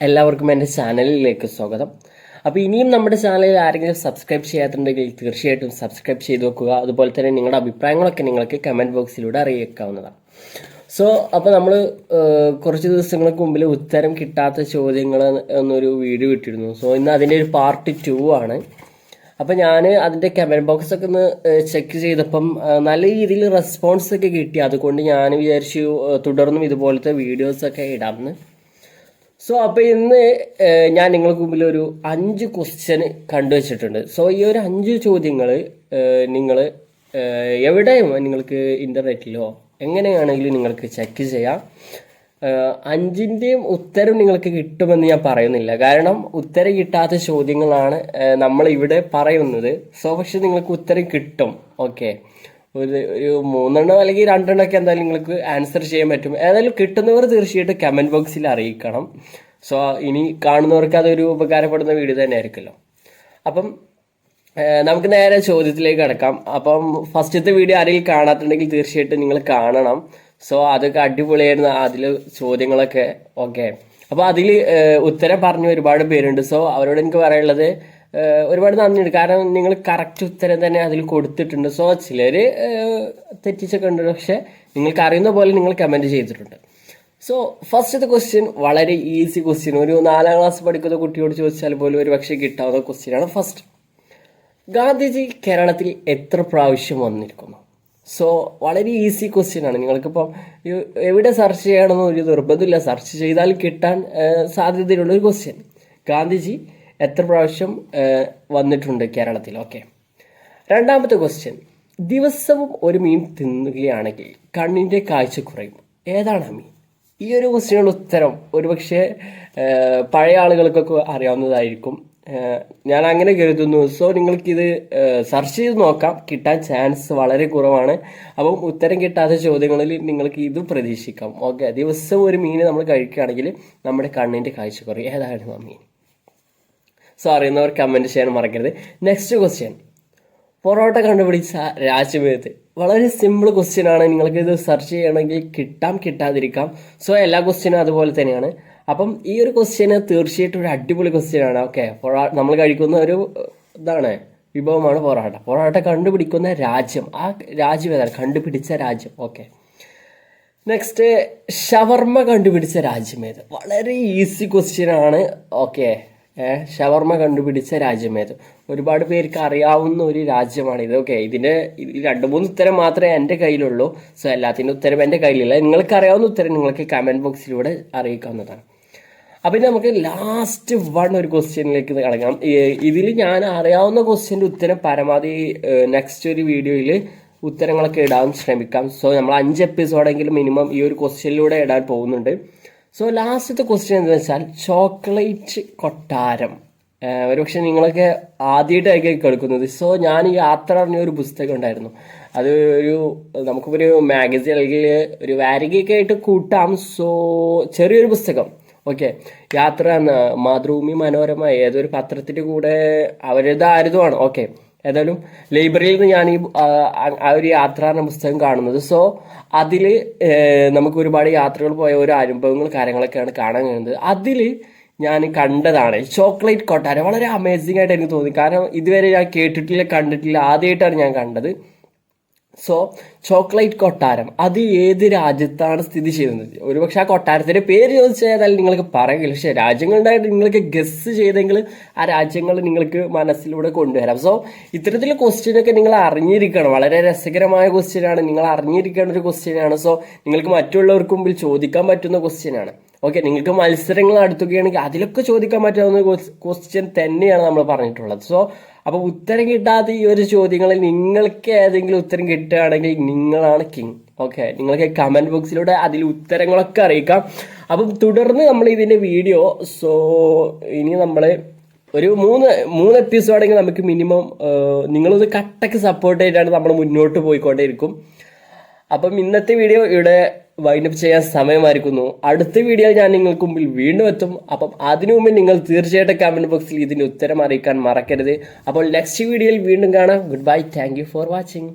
എല്ലാവർക്കും എന്റെ ചാനലിലേക്ക് സ്വാഗതം. അപ്പോൾ ഇനിയും നമ്മുടെ ചാനലിൽ ആരെങ്കിലും സബ്സ്ക്രൈബ് ചെയ്യാത്തുണ്ടെങ്കിൽ തീർച്ചയായിട്ടും സബ്സ്ക്രൈബ് ചെയ്ത് വെക്കുക. അതുപോലെ തന്നെ നിങ്ങളുടെ അഭിപ്രായങ്ങളൊക്കെ നിങ്ങൾക്ക് കമന്റ് ബോക്സിലൂടെ അറിയിക്കാവുന്നതാണ്. സോ അപ്പോൾ നമ്മൾ കുറച്ച് ദിവസങ്ങൾക്ക് മുമ്പിൽ ഉത്തരം കിട്ടാത്ത ചോദ്യങ്ങൾ എന്നൊരു വീഡിയോ ഇട്ടിരുന്നു. സോ ഇന്ന് അതിന്റെ ഒരു പാർട്ട് ടു ആണ്. അപ്പോൾ ഞാൻ അതിന്റെ കമന്റ് ബോക്സ് ഒക്കെ ഒന്ന് ചെക്ക് ചെയ്തപ്പം നല്ല രീതിയിൽ റെസ്പോൺസ് ഒക്കെ കിട്ടി. അതുകൊണ്ട് ഞാൻ വിചാരിച്ചു തുടർന്നും ഇതുപോലത്തെ വീഡിയോസൊക്കെ ഇടാമെന്ന്. സോ അപ്പോൾ ഇന്ന് ഞാൻ നിങ്ങൾക്ക് മുമ്പിൽ ഒരു അഞ്ച് ക്വസ്റ്റ്യൻ കണ്ടുവച്ചിട്ടുണ്ട്. സോ ഈ ഒരു അഞ്ച് ചോദ്യങ്ങൾ നിങ്ങൾ എവിടെയും നിങ്ങൾക്ക് ഇന്റർനെറ്റിലോ എങ്ങനെയാണെങ്കിലും നിങ്ങൾക്ക് ചെക്ക് ചെയ്യാം. അഞ്ചിന്റെയും ഉത്തരം നിങ്ങൾക്ക് കിട്ടുമെന്ന് ഞാൻ പറയുന്നില്ല. കാരണം ഉത്തരം കിട്ടാത്ത ചോദ്യങ്ങളാണ് നമ്മൾ ഇവിടെ പറയുന്നത്. സോ പക്ഷെ നിങ്ങൾക്ക് ഉത്തരം കിട്ടും. ഓക്കെ ഒരു ഒരു മൂന്നെണ്ണം അല്ലെങ്കിൽ രണ്ടെണ്ണം ഒക്കെ എന്തായാലും നിങ്ങൾക്ക് ആൻസർ ചെയ്യാൻ പറ്റും. ഏതായാലും കിട്ടുന്നവർ തീർച്ചയായിട്ടും കമന്റ് ബോക്സിൽ അറിയിക്കണം. സോ ഇനി കാണുന്നവർക്ക് അതൊരു ഉപകാരപ്പെടുന്ന വീഡിയോ തന്നെ ആയിരിക്കുമല്ലോ അപ്പം നമുക്ക് നേരെ ചോദ്യത്തിലേക്ക് കിടക്കാം. അപ്പം ഫസ്റ്റത്തെ വീഡിയോ ആരെങ്കിലും കാണാത്തുണ്ടെങ്കിൽ തീർച്ചയായിട്ടും നിങ്ങൾ കാണണം. സോ അതൊക്കെ അടിപൊളിയായിരുന്നു. അതിൽ ചോദ്യങ്ങളൊക്കെ ഓക്കെ അപ്പോൾ അതിൽ ഉത്തരം പറഞ്ഞ ഒരുപാട് പേരുണ്ട്. സോ അവരോട് എനിക്ക് പറയാനുള്ളത് ഒരുപാട് നന്ദിയുണ്ട്. കാരണം നിങ്ങൾ കറക്റ്റ് ഉത്തരം തന്നെ അതിൽ കൊടുത്തിട്ടുണ്ട്. സോ ചിലർ തെറ്റിച്ചൊക്കെ ഉണ്ട്. പക്ഷെ നിങ്ങൾക്ക് അറിയുന്ന പോലെ നിങ്ങൾ കമന്റ് ചെയ്തിട്ടുണ്ട്. സോ ഫസ്റ്റത്തെ ക്വസ്റ്റ്യൻ വളരെ ഈസി ക്വസ്റ്റ്യൻ ഒരു നാലാം ക്ലാസ് പഠിക്കുന്ന കുട്ടിയോട് ചോദിച്ചാൽ പോലും ഒരു പക്ഷേ കിട്ടാവുന്ന ക്വസ്റ്റ്യനാണ് ഫസ്റ്റ് ഗാന്ധിജി കേരളത്തിൽ എത്ര പ്രാവശ്യം വന്നിരിക്കുന്നു? സോ വളരെ ഈസി ക്വസ്റ്റ്യൻ ആണ്. നിങ്ങൾക്കിപ്പം എവിടെ സെർച്ച് ചെയ്യണമെന്ന് ഒരു നിർബന്ധമില്ല സെർച്ച് ചെയ്താൽ കിട്ടാൻ സാധ്യതയുള്ള ഒരു ക്വസ്റ്റ്യൻ ഗാന്ധിജി എത്ര പ്രാവശ്യം വന്നിട്ടുണ്ട് കേരളത്തിൽ? ഓക്കെ. രണ്ടാമത്തെ ക്വസ്റ്റ്യൻ ദിവസവും ഒരു മീൻ തിന്നുകയാണെങ്കിൽ കണ്ണിന്റെ കാഴ്ച കുറയും. ഏതാണ് ആ മീൻ? ഈ ഒരു ക്വസ്റ്റ്യനുള്ള ഉത്തരം ഒരുപക്ഷെ പഴയ ആളുകൾക്കൊക്കെ അറിയാവുന്നതായിരിക്കും. ഞാൻ അങ്ങനെ കരുതുന്നു. സോ നിങ്ങൾക്കിത് സെർച്ച് ചെയ്ത് നോക്കാം. കിട്ടാൻ ചാൻസ് വളരെ കുറവാണ്. അപ്പം ഉത്തരം കിട്ടാത്ത ചോദ്യങ്ങളിൽ നിങ്ങൾക്ക് ഇത് പ്രതീക്ഷിക്കാം. ഓക്കെ. ദിവസം ഒരു മീൻ നമ്മൾ കഴിക്കുകയാണെങ്കിൽ നമ്മുടെ കണ്ണിന്റെ കാഴ്ച കുറയും. ഏതായിരുന്നു ആ മീൻ? സോ അറിയുന്നവർ കമന്റ് ചെയ്യാൻ മറക്കരുത്. നെക്സ്റ്റ് ക്വസ്റ്റ്യൻ പൊറോട്ട കണ്ടുപിടിച്ച രാജ്യമേത് വളരെ സിമ്പിൾ ക്വസ്റ്റ്യൻ ആണ്. നിങ്ങൾക്ക് ഇത് സെർച്ച് ചെയ്യണമെങ്കിൽ കിട്ടാം കിട്ടാതിരിക്കാം. സോ എല്ലാ ക്വസ്റ്റ്യനും അതുപോലെ തന്നെയാണ്. അപ്പം ഈ ഒരു ക്വസ്റ്റ്യന് തീർച്ചയായിട്ടും ഒരു അടിപൊളി ക്വസ്റ്റ്യൻ ആണ്. ഓക്കെ പൊറോ നമ്മൾ കഴിക്കുന്ന ഒരു ഇതാണ് വിഭവമാണ് പൊറോട്ട. പൊറോട്ട കണ്ടുപിടിക്കുന്ന രാജ്യം. ആ രാജ്യം ഏതാണ്? കണ്ടുപിടിച്ച രാജ്യം. ഓക്കെ നെക്സ്റ്റ് ഷവർമ്മ കണ്ടുപിടിച്ച രാജ്യമേത് വളരെ ഈസി ക്വസ്റ്റ്യൻ ആണ്. ഓക്കെ ഷവർമ്മ കണ്ടുപിടിച്ച രാജ്യമേത് ഒരുപാട് പേർക്ക് അറിയാവുന്ന ഒരു രാജ്യമാണ് ഇത് ഓക്കെ ഇതിന്റെ രണ്ടു മൂന്ന് ഉത്തരം മാത്രമേ എന്റെ കയ്യിലുള്ളൂ. സോ എല്ലാത്തിന്റെ ഉത്തരം എന്റെ കയ്യിലില്ല. നിങ്ങൾക്ക് അറിയാവുന്ന ഉത്തരം നിങ്ങൾക്ക് കമന്റ് ബോക്സിലൂടെ അറിയിക്കാവുന്നതാണ്. അപ്പം ഇനി നമുക്ക് ലാസ്റ്റ് വൺ ഒരു ക്വസ്റ്റ്യനിലേക്ക് കടക്കാം. ഇതിൽ ഞാൻ അറിയാവുന്ന ക്വസ്റ്റ്യന്റെ ഉത്തരം പരമാവധി നെക്സ്റ്റ് ഒരു വീഡിയോയിൽ ഉത്തരങ്ങളൊക്കെ ഇടാൻ ശ്രമിക്കാം. സോ നമ്മൾ അഞ്ച് എപ്പിസോഡെങ്കിലും മിനിമം ഈ ഒരു ക്വസ്റ്റ്യനിലൂടെ ഇടാൻ പോകുന്നുണ്ട്. സോ ലാസ്റ്റത്തെ ക്വസ്റ്റ്യൻ എന്താ വെച്ചാൽ ചോക്ലേറ്റ് കൊട്ടാരം. ഒരുപക്ഷെ നിങ്ങളൊക്കെ ആദ്യമായിട്ടായിരിക്കും കേൾക്കുന്നത്. സോ ഞാൻ ഈ യാത്ര പറഞ്ഞ ഒരു പുസ്തകം ഉണ്ടായിരുന്നു. അത് ഒരു നമുക്കൊരു മാഗസിൻ അല്ലെങ്കിൽ ഒരു വാരികയൊക്കെ ആയിട്ട് കൂട്ടാം. സോ ചെറിയൊരു പുസ്തകം. ഓക്കെ യാത്ര എന്ന മാതൃഭൂമി മനോരമ ഏതൊരു പത്രത്തിന്റെ കൂടെ അവരുടെ ആരുതുമാണ് ഓക്കെ ഏതായാലും ലൈബ്രറിയിൽ നിന്ന് ഞാൻ ഈ ആ, ഒരു യാത്ര പുസ്തകം കാണുന്നത്. സോ അതിൽ നമുക്ക് ഒരുപാട് യാത്രകൾ പോയ ഓരോ അനുഭവങ്ങൾ കാര്യങ്ങളൊക്കെയാണ് കാണാൻ കഴിയുന്നത്. അതിൽ ഞാൻ കണ്ടതാണ് ചോക്ലേറ്റ് കൊട്ടാരം. വളരെ അമേസിംഗ് ആയിട്ട് എനിക്ക് തോന്നി. കാരണം ഇതുവരെ ഞാൻ കേട്ടിട്ടില്ല കണ്ടിട്ടില്ല. ആദ്യമായിട്ടാണ് ഞാൻ കണ്ടത്. സോ ചോക്ലേറ്റ് കൊട്ടാരം. അത് ഏത് രാജ്യത്താണ് സ്ഥിതി ചെയ്യുന്നത്? ഒരുപക്ഷെ ആ കൊട്ടാരത്തിന്റെ പേര് ചോദിച്ചാൽ നിങ്ങൾക്ക് പറയുകയില്ല പക്ഷെ രാജ്യങ്ങളുണ്ടായിട്ട് നിങ്ങൾക്ക് ഗസ് ചെയ്തെങ്കിൽ ആ രാജ്യങ്ങൾ നിങ്ങൾക്ക് മനസ്സിലൂടെ കൊണ്ടുവരാം. സോ ഇത്തരത്തിൽ ക്വസ്റ്റ്യൻ ഒക്കെ നിങ്ങൾ അറിഞ്ഞിരിക്കണം. വളരെ രസകരമായ ക്വസ്റ്റ്യൻ ആണ്. നിങ്ങൾ അറിഞ്ഞിരിക്കേണ്ട ഒരു ക്വസ്റ്റ്യൻ ആണ്. സോ നിങ്ങൾക്ക് മറ്റുള്ളവർക്ക് മുമ്പിൽ ചോദിക്കാൻ പറ്റുന്ന ക്വസ്റ്റ്യൻ ആണ്. ഓക്കെ നിങ്ങൾക്ക് മത്സരങ്ങൾ നടത്തുകയാണെങ്കിൽ അതിലൊക്കെ ചോദിക്കാൻ പറ്റാവുന്ന ക്വസ്റ്റ്യൻ തന്നെയാണ് നമ്മൾ പറഞ്ഞിട്ടുള്ളത്. സോ അപ്പോൾ ഉത്തരം കിട്ടാത്ത ഈ ഒരു ചോദ്യങ്ങളിൽ നിങ്ങൾക്ക് ഏതെങ്കിലും ഉത്തരം കിട്ടുകയാണെങ്കിൽ നിങ്ങളാണ് കിങ് ഓക്കെ നിങ്ങൾക്ക് കമന്റ് ബോക്സിലൂടെ അതിൽ ഉത്തരങ്ങളൊക്കെ അറിയിക്കാം. അപ്പം തുടർന്ന് നമ്മൾ ഇതിന്റെ വീഡിയോ സോ ഇനി നമ്മൾ ഒരു മൂന്ന് മൂന്ന് എപ്പിസോഡെങ്കിൽ നമുക്ക് മിനിമം നിങ്ങളൊന്ന് കട്ടക്ക് സപ്പോർട്ട് ചെയ്തിട്ടാണ് നമ്മൾ മുന്നോട്ട് പോയിക്കൊണ്ടേയിരിക്കും. അപ്പം ഇന്നത്തെ വീഡിയോ ഇവിടെ വൈൻഡപ്പ് ചെയ്യാൻ സമയമായിരിക്കുന്നു. അടുത്ത വീഡിയോ ഞാൻ നിങ്ങൾക്ക് മുമ്പിൽ വീണ്ടും എത്തും. അപ്പം അതിനു മുമ്പ് നിങ്ങൾ തീർച്ചയായിട്ടും കമന്റ് ബോക്സിൽ ഇതിന് ഉത്തരം അറിയിക്കാൻ മറക്കരുത്. അപ്പോൾ നെക്സ്റ്റ് വീഡിയോയിൽ വീണ്ടും കാണാം. Good bye thank for watching